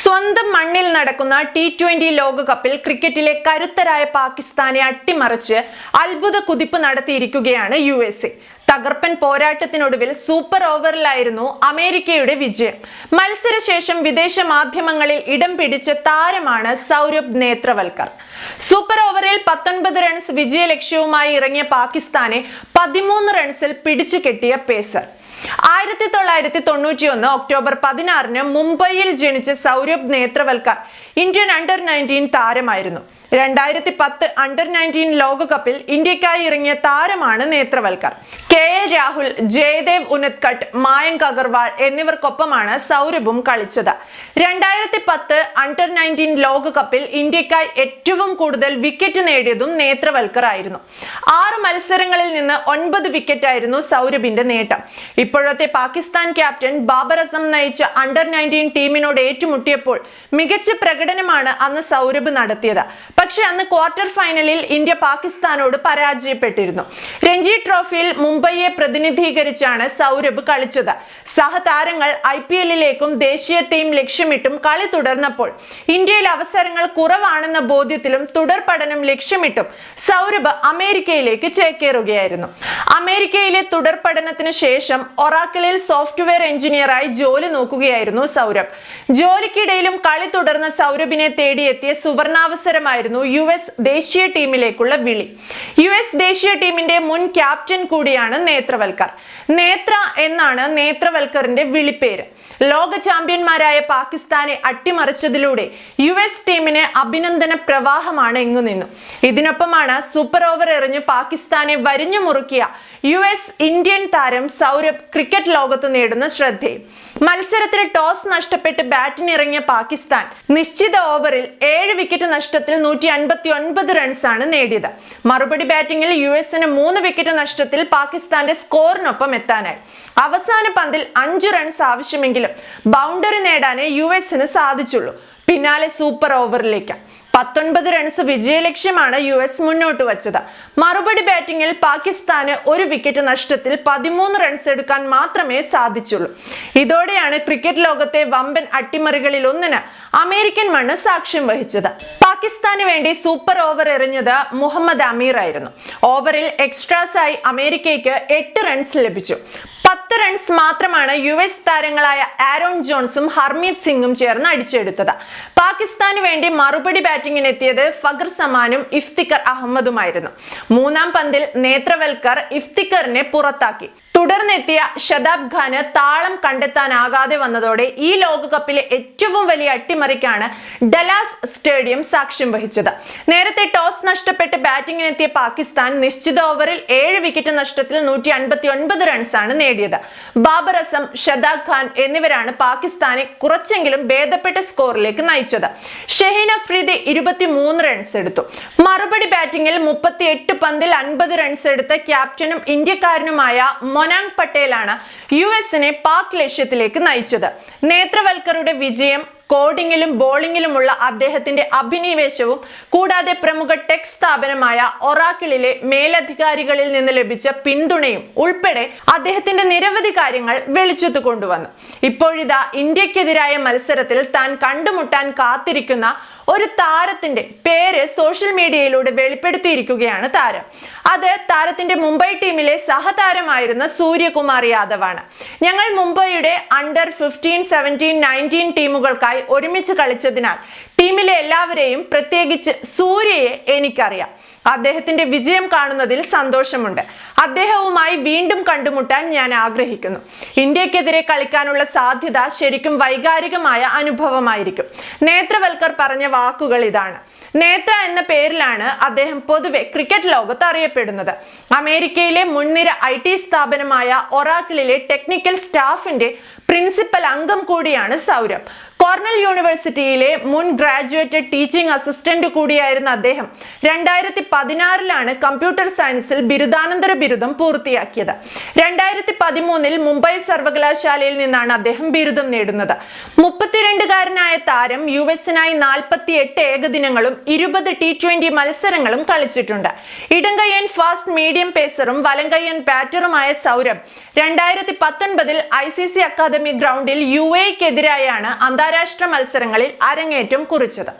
സ്വന്തം മണ്ണിൽ നടക്കുന്ന ടി ട്വന്റി ലോകകപ്പിൽ ക്രിക്കറ്റിലെ കരുത്തരായ പാകിസ്ഥാനെ അട്ടിമറിച്ച് അത്ഭുത കുതിപ്പ് നടത്തിയിരിക്കുകയാണ് യു എസ് എ. തകർപ്പൻ പോരാട്ടത്തിനൊടുവിൽ സൂപ്പർ ഓവറിലായിരുന്നു അമേരിക്കയുടെ വിജയം. മത്സരശേഷം വിദേശ മാധ്യമങ്ങളിൽ ഇടം പിടിച്ച താരമാണ് സൗരഭ് നേത്രവൽക്കർ. സൂപ്പർ ഓവറിൽ പത്തൊൻപത് റൺസ് വിജയ ലക്ഷ്യവുമായി ഇറങ്ങിയ പാകിസ്ഥാനെ പതിമൂന്ന് റൺസിൽ പിടിച്ചു കെട്ടിയ പേസർ. ആയിരത്തി തൊള്ളായിരത്തി തൊണ്ണൂറ്റി ഒന്ന് ഒക്ടോബർ പതിനാറിന് മുംബൈയിൽ ജനിച്ച Saurabh Netravalkar Indian under nineteen താരമായിരുന്നു. രണ്ടായിരത്തി പത്ത് അണ്ടർ നയന്റീൻ ലോകകപ്പിൽ ഇന്ത്യക്കായി ഇറങ്ങിയ താരമാണ് നേത്രവൽക്കർ. കെ എൽ രാഹുൽ ജയദേവ് ഉനത്കട്ട് മായങ്ക് അഗർവാൾ എന്നിവർക്കൊപ്പമാണ് സൗരഭും കളിച്ചത്. രണ്ടായിരത്തി പത്ത് അണ്ടർ നയന്റീൻ ലോകകപ്പിൽ ഇന്ത്യക്കായി ഏറ്റവും കൂടുതൽ വിക്കറ്റ് നേടിയതും നേത്രവൽക്കർ ആയിരുന്നു. ആറ് മത്സരങ്ങളിൽ നിന്ന് ഒൻപത് വിക്കറ്റായിരുന്നു സൗരഭിന്റെ നേട്ടം. ഇപ്പോഴത്തെ പാകിസ്ഥാൻ ക്യാപ്റ്റൻ ബാബർ അസം നയിച്ച അണ്ടർ നയന്റീൻ ടീമിനോട് ഏറ്റുമുട്ടിയപ്പോൾ മികച്ച പ്രകടനമാണ് അന്ന് സൗരഭ് നടത്തിയത്. പക്ഷേ അന്ന് ക്വാർട്ടർ ഫൈനലിൽ ഇന്ത്യ പാകിസ്ഥാനോട് പരാജയപ്പെട്ടിരുന്നു. രഞ്ജി ട്രോഫിയിൽ മുംബൈയെ പ്രതിനിധീകരിച്ചാണ് സൗരഭ് കളിച്ചത്. സഹതാരങ്ങൾ ഐ പി എല്ലിലേക്കും ദേശീയ ടീം ലക്ഷ്യമിട്ടും കളി തുടർന്നപ്പോൾ ഇന്ത്യയിൽ അവസരങ്ങൾ കുറവാണെന്ന ബോധ്യത്തിലും തുടർ പഠനം ലക്ഷ്യമിട്ടും സൗരഭ് അമേരിക്കയിലേക്ക് ചേക്കേറുകയായിരുന്നു. അമേരിക്കയിലെ തുടർ പഠനത്തിന് ശേഷം ഒറാക്കിളിൽ സോഫ്റ്റ്വെയർ എഞ്ചിനീയറായി ജോലി നോക്കുകയായിരുന്നു സൗരഭ്. ജോലിക്കിടയിലും കളി തുടർന്ന സൗരഭിനെ തേടിയെത്തിയ സുവർണാവസരമായിരുന്നു യു എസ് ദേശീയ ടീമിലേക്കുള്ള വിളി. യു എസ് ദേശീയ ടീമിന്റെ മുൻ ക്യാപ്റ്റൻ കൂടിയാണ് നേത്രവൽക്കർ. നേത്ര എന്നാണ് നേത്രവൽക്കറിന്റെ വിളിപ്പേര്. ലോക ചാമ്പ്യന്മാരായ പാകിസ്ഥാനെ അട്ടിമറിച്ചതിലൂടെ യു എസ് ടീമിന് അഭിനന്ദന പ്രവാഹമാണ് എങ്ങുനിന്നു. ഇതിനൊപ്പമാണ് സൂപ്പർ ഓവർ എറിഞ്ഞ് പാകിസ്ഥാനെ വരിഞ്ഞു മുറുക്കിയ യു എസ് ഇന്ത്യൻ താരം സൗരഭ് ക്രിക്കറ്റ് ലോകത്ത് നേടുന്ന ശ്രദ്ധ മത്സരത്തിൽ ടോസ് നഷ്ടപ്പെട്ട് ബാറ്റിനിറങ്ങിയ പാകിസ്ഥാൻ നിശ്ചിത ഓവറിൽ ഏഴ് വിക്കറ്റ് നഷ്ടത്തിൽ നൂറ്റി അൻപത്തി ഒൻപത് റൺസാണ് നേടിയത്. മറുപടി ബാറ്റിംഗിൽ യു എസിന് മൂന്ന് വിക്കറ്റ് നഷ്ടത്തിൽ പാകിസ്ഥാന്റെ സ്കോറിനൊപ്പം എത്താനായി. അവസാന പന്തിൽ അഞ്ച് റൺസ് ആവശ്യമെങ്കിലും ബൗണ്ടറി നേടാനേ യു എസിന് സാധിച്ചുള്ളൂ. പിന്നാലെ സൂപ്പർ ഓവറിലേക്ക്. പത്തൊൻപത് റൺസ് വിജയലക്ഷ്യമാണ് യു എസ് മുന്നോട്ട് വച്ചത്. മറുപടി ബാറ്റിംഗിൽ പാകിസ്ഥാന് ഒരു വിക്കറ്റ് നഷ്ടത്തിൽ പതിമൂന്ന് റൺസ് എടുക്കാൻ മാത്രമേ സാധിച്ചുള്ളൂ. ഇതോടെയാണ് ക്രിക്കറ്റ് ലോകത്തെ വമ്പൻ അട്ടിമറികളിൽ ഒന്നിന് അമേരിക്കൻ മണ്ണ് സാക്ഷ്യം വഹിച്ചത്. പാകിസ്ഥാന് വേണ്ടി സൂപ്പർ ഓവർ എറിഞ്ഞത് മുഹമ്മദ് അമീർ ആയിരുന്നു ഓവറിൽ എക്സ്ട്രാസായി അമേരിക്കയ്ക്ക് എട്ട് റൺസ് ലഭിച്ചു. പത്ത് റൺസ് മാത്രമാണ് യു എസ് താരങ്ങളായ ആരോൺ ജോൺസും ഹർമീത് സിംഗും ചേർന്ന് അടിച്ചെടുത്തത്. പാകിസ്ഥാന് വേണ്ടി മറുപടി ബാറ്റിംഗിനെത്തിയത് ഫഖർ സമാനും ഇഫ്തിക്കർ അഹമ്മദുമായിരുന്നു. മൂന്നാം പന്തിൽ നേത്രവൽക്കർ ഇഫ്തിക്കറിനെ പുറത്താക്കി. തുടർന്നെത്തിയ ഷതാബ് ഖാന് താളം കണ്ടെത്താനാകാതെ വന്നതോടെ ഈ ലോകകപ്പിലെ ഏറ്റവും വലിയ അട്ടിമറിക്കാണ് ഡലാസ് സ്റ്റേഡിയം സാക്ഷ്യം വഹിച്ചത്. നേരത്തെ ടോസ് നഷ്ടപ്പെട്ട് ബാറ്റിംഗിനെത്തിയ പാകിസ്ഥാൻ നിശ്ചിത ഓവറിൽ ഏഴ് വിക്കറ്റ് നഷ്ടത്തിൽ നൂറ്റി അൻപത്തി ഒൻപത് റൺസാണ് നേടിയത്. ബാബർ അസം ഷദാബ് ഖാൻ എന്നിവരാണ് പാകിസ്ഥാനെ കുറച്ചെങ്കിലും ഭേദപ്പെട്ട സ്കോറിലേക്ക് നയിച്ചത്. ഷഹീൻ അഫ്രീദി ഇരുപത്തി മൂന്ന് റൺസ് എടുത്തു. മറുപടി ബാറ്റിംഗിൽ മുപ്പത്തി എട്ട് പന്തിൽ അൻപത് റൺസ് എടുത്ത ക്യാപ്റ്റനും ഇന്ത്യക്കാരനുമായ മൊനാങ് പട്ടേലാണ് യു എസിനെ പാക് ലക്ഷ്യത്തിലേക്ക് നയിച്ചത്. നേത്രവൽക്കറുടെ വിജയം കോഡിങ്ങിലും ബോളിങ്ങിലുമുള്ള അദ്ദേഹത്തിന്റെ അഭിനിവേശവും കൂടാതെ പ്രമുഖ ടെക് സ്ഥാപനമായ ഒറാക്കിളിലെ മേലധികാരികളിൽ നിന്ന് ലഭിച്ച പിന്തുണയും ഉൾപ്പെടെ അദ്ദേഹത്തിന്റെ നിരവധി കാര്യങ്ങൾ വെളിച്ചത്ത് കൊണ്ടുവന്നു. ഇപ്പോഴിതാ ഇന്ത്യക്കെതിരായ മത്സരത്തിൽ താൻ കണ്ടുമുട്ടാൻ കാത്തിരിക്കുന്ന ഒരു താരത്തിന്റെ പേര് സോഷ്യൽ മീഡിയയിലൂടെ വെളിപ്പെടുത്തിയിരിക്കുകയാണ് താരം. അത് താരത്തിന്റെ മുംബൈ ടീമിലെ സഹതാരമായിരുന്ന സൂര്യകുമാർ യാദവാണ്. ഞങ്ങൾ മുംബൈയുടെ അണ്ടർ ഫിഫ്റ്റീൻ സെവന്റീൻ നയന്റീൻ ടീമുകൾക്കായി ഒരുമിച്ച് കളിച്ചതിനാൽ ടീമിലെ എല്ലാവരെയും പ്രത്യേകിച്ച് സൂര്യയെ എനിക്കറിയാം. അദ്ദേഹത്തിന്റെ വിജയം കാണുന്നതിൽ സന്തോഷമുണ്ട്. അദ്ദേഹവുമായി വീണ്ടും കണ്ടുമുട്ടാൻ ഞാൻ ആഗ്രഹിക്കുന്നു. ഇന്ത്യക്കെതിരെ കളിക്കാനുള്ള സാധ്യത ശരിക്കും വൈകാരികമായ അനുഭവമായിരിക്കും. നേത്രവൽക്കർ പറഞ്ഞ വാക്കുകൾ ഇതാണ്. നേത്ര എന്ന പേരിലാണ് അദ്ദേഹം പൊതുവെ ക്രിക്കറ്റ് ലോകത്ത് അറിയപ്പെടുന്നത്. അമേരിക്കയിലെ മുൻനിര ഐ ടി സ്ഥാപനമായ ഒറാക്കിളിലെ ടെക്നിക്കൽ സ്റ്റാഫിന്റെ പ്രിൻസിപ്പൽ അംഗം കൂടിയാണ് സൗരഭ്. കോർണൽ യൂണിവേഴ്സിറ്റിയിലെ മുൻ ഗ്രാജുവേറ്റ് ടീച്ചിങ് അസിസ്റ്റന്റ് കൂടിയായിരുന്ന അദ്ദേഹം രണ്ടായിരത്തി പതിനാറിലാണ് കമ്പ്യൂട്ടർ സയൻസിൽ ബിരുദാനന്തര ബിരുദം പൂർത്തിയാക്കിയത്. രണ്ടായിരത്തി പതിമൂന്നിൽ മുംബൈ സർവകലാശാലയിൽ നിന്നാണ് അദ്ദേഹം ബിരുദം നേടുന്നത്. മുപ്പത്തിരണ്ടുകാരനായ താരം യു എസിനായി നാൽപ്പത്തി എട്ട് ഏകദിനങ്ങളും ഇരുപത് ടി ട്വന്റി മത്സരങ്ങളും കളിച്ചിട്ടുണ്ട്. ഇടങ്കയ്യൻ ഫാസ്റ്റ് മീഡിയം പേസറും വലങ്കയ്യൻ ബാറ്ററുമായ സൗരഭ് രണ്ടായിരത്തി പത്തൊൻപതിൽ ഐ സി സി അക്കാദമി ഗ്രൗണ്ടിൽ യു എക്കെതിരായാണ് അന്താരാഷ്ട്ര അന്താരാഷ്ട്ര മത്സരങ്ങളിൽ അരങ്ങേറ്റം കുറിച്ചത്.